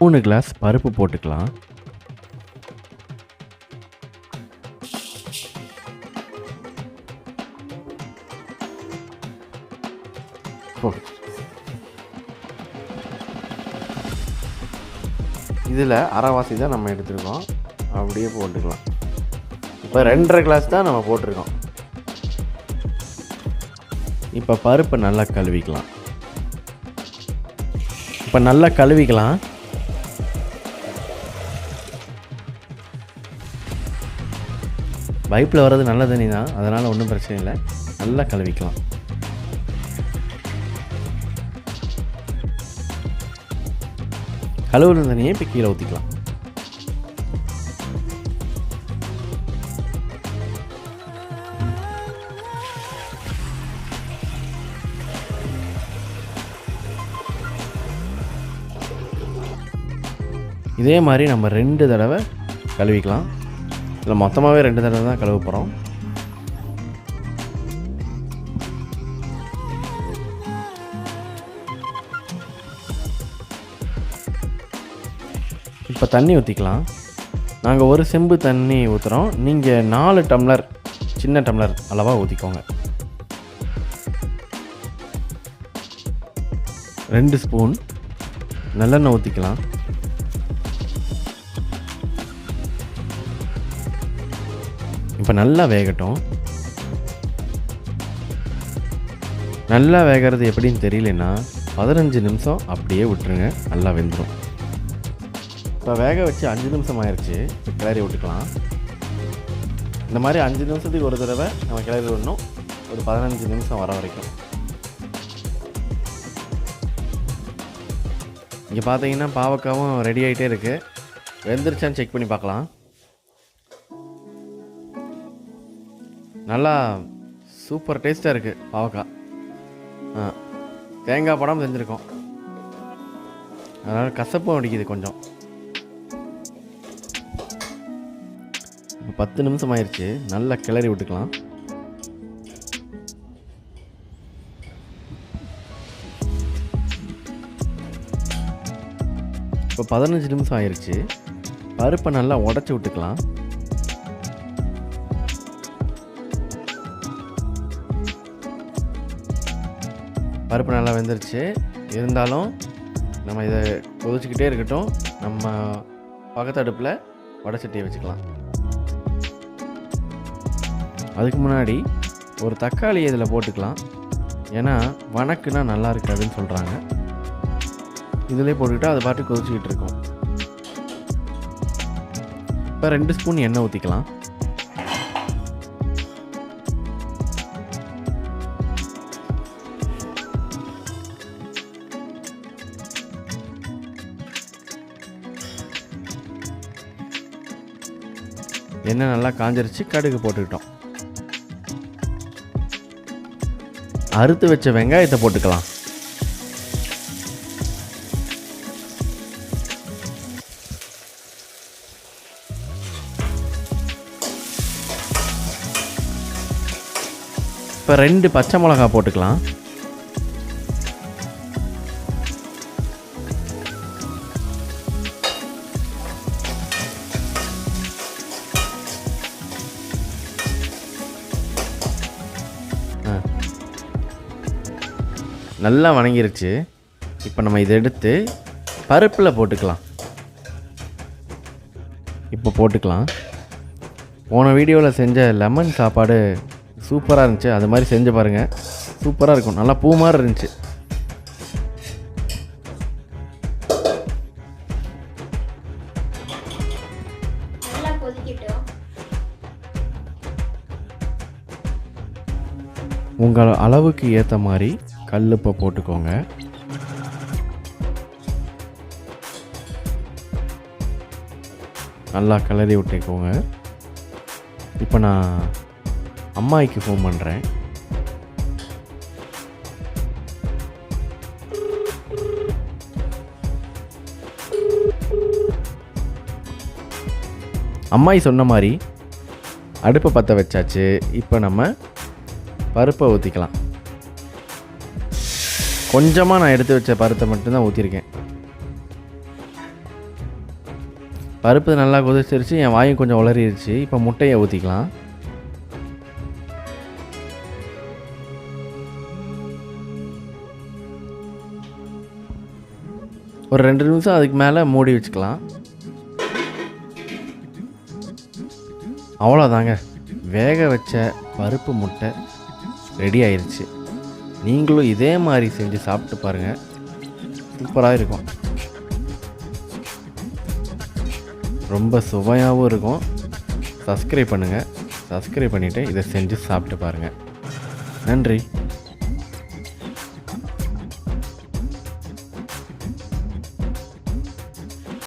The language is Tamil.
மூணு கிளாஸ் பருப்பு போட்டுக்கலாம். இதில் அரைவாசி தான் நம்ம எடுத்துருக்கோம். அப்படியே போட்டுக்கலாம். இப்போ ரெண்டரை கிளாஸ் தான் நம்ம போட்டிருக்கோம். இப்போ பருப்பை நல்லா கழுவிக்கலாம். இப்போ நல்லா கழுவிக்கலாம். பைப்பில் வர்றது நல்ல தண்ணி தான். அதனால் ஒன்றும் பிரச்சனை இல்லை. நல்லா கழுவிக்கலாம். கழுவுன தண்ணியை இப்போ கீழே ஊற்றிக்கலாம் இதே மாதிரி நம்ம ரெண்டு தடவை கழுவிக்கலாம். இதில் மொத்தமாகவே ரெண்டு தடவை தான் கழுவ போகிறோம். இப்போ தண்ணி ஊற்றிக்கலாம். நாங்கள் ஒரு செம்பு தண்ணி ஊற்றுறோம் நீங்கள் நாலு டம்ளர் சின்ன டம்ளர் அளவாக ஊற்றிக்கோங்க. ரெண்டு ஸ்பூன் நல்லெண்ணெய் ஊற்றிக்கலாம். இப்போ நல்லா வேகட்டும். நல்லா வேகிறது எப்படின்னு தெரியலன்னா பதினஞ்சு நிமிஷம் அப்படியே விட்டுருங்க நல்லா வெந்துடும் இப்போ வேக வச்சு அஞ்சு நிமிஷம் ஆயிடுச்சு இப்போ கிளறி விட்டுக்கலாம். இந்த மாதிரி அஞ்சு நிமிஷத்துக்கு ஒரு தடவை நம்ம கிளறி விடணும் ஒரு பதினஞ்சு நிமிஷம் வர வரைக்கும். இங்கே பார்த்தீங்கன்னா பாவக்காவும் ரெடி ஆகிட்டே இருக்குது வெந்துருச்சான்னு செக் பண்ணி பார்க்கலாம். நல்லா சூப்பர் டேஸ்ட்டாக இருக்குது பாவக்காய் ஆ தேங்காய் படம் செஞ்சுருக்கோம். அதனால் கசப்பும் அடிக்குது கொஞ்சம். இப்போ பத்து நிமிஷம் ஆயிடுச்சு நல்லா கிளறி விட்டுக்கலாம். இப்போ பதினஞ்சு நிமிஷம் ஆயிடுச்சு பருப்பை நல்லா உடச்சி விட்டுக்கலாம். பருப்பு நல்லா வெந்துருச்சு. இருந்தாலும் நம்ம இதை கொதிச்சுக்கிட்டே இருக்கட்டும். நம்ம பக்கத்து அடுப்பில் வடச்சட்டியை வச்சுக்கலாம். அதுக்கு முன்னாடி ஒரு தக்காளி இதில் போட்டுக்கலாம். ஏன்னா வணக்குனா நல்லா இருக்காதுன்னு சொல்கிறாங்க இதிலே போட்டுக்கிட்டால் அது பாட்டு கொதிச்சுக்கிட்டு இருக்கும். இப்போ ரெண்டு ஸ்பூன் எண்ணெய் ஊற்றிக்கலாம். எண்ணெய் நல்லா காஞ்சிருச்சு கடுகு போட்டுக்கிட்டோம். அறுத்து வச்ச வெங்காயத்தை போட்டுக்கலாம். இப்போ ரெண்டு பச்சை மிளகா போட்டுக்கலாம். நல்லா வணங்கிருச்சு. இப்போ நம்ம இதை எடுத்து பருப்பில் போட்டுக்கலாம். இப்போ போட்டுக்கலாம். போன வீடியோவில் செஞ்ச லெமன் சாப்பாடு சூப்பராக இருந்துச்சு. அது மாதிரி செஞ்சு பாருங்கள் சூப்பராக இருக்கும். நல்லா பூ மாதிரி இருந்துச்சு. உங்கள் அளவுக்கு ஏற்ற மாதிரி கல்லுப்பை போட்டுக்கோங்க. நல்லா கிளறி விட்டுக்கோங்க. இப்போ நான் அம்மாய்க்கு ஃபோன் பண்ணுறேன் அம்மாயி சொன்ன மாதிரி அடுப்பை பற்ற வச்சாச்சு. இப்போ நம்ம பருப்பை ஊற்றிக்கலாம் கொஞ்சமாக நான் எடுத்து வச்ச பருத்தை மட்டும்தான் ஊற்றிருக்கேன் பருப்பு நல்லா கொதிச்சிருச்சு என் வாயும் கொஞ்சம் உளறிடுச்சு இப்போ முட்டையை ஊற்றிக்கலாம் ஒரு ரெண்டு நிமிஷம் அதுக்கு மேலே மூடி வச்சுக்கலாம். அவ்வளோதாங்க வேக வச்ச பருப்பு முட்டை ரெடி ஆயிடுச்சு நீங்களும் இதே மாதிரி செஞ்சு சாப்பிட்டு பாருங்கள் சூப்பராக இருக்கும். ரொம்ப சுவையாகவும் இருக்கும். சப்ஸ்கிரைப் பண்ணுங்கள் சப்ஸ்கிரைப் பண்ணிவிட்டு இதை செஞ்சு சாப்பிட்டு பாருங்கள் நன்றி.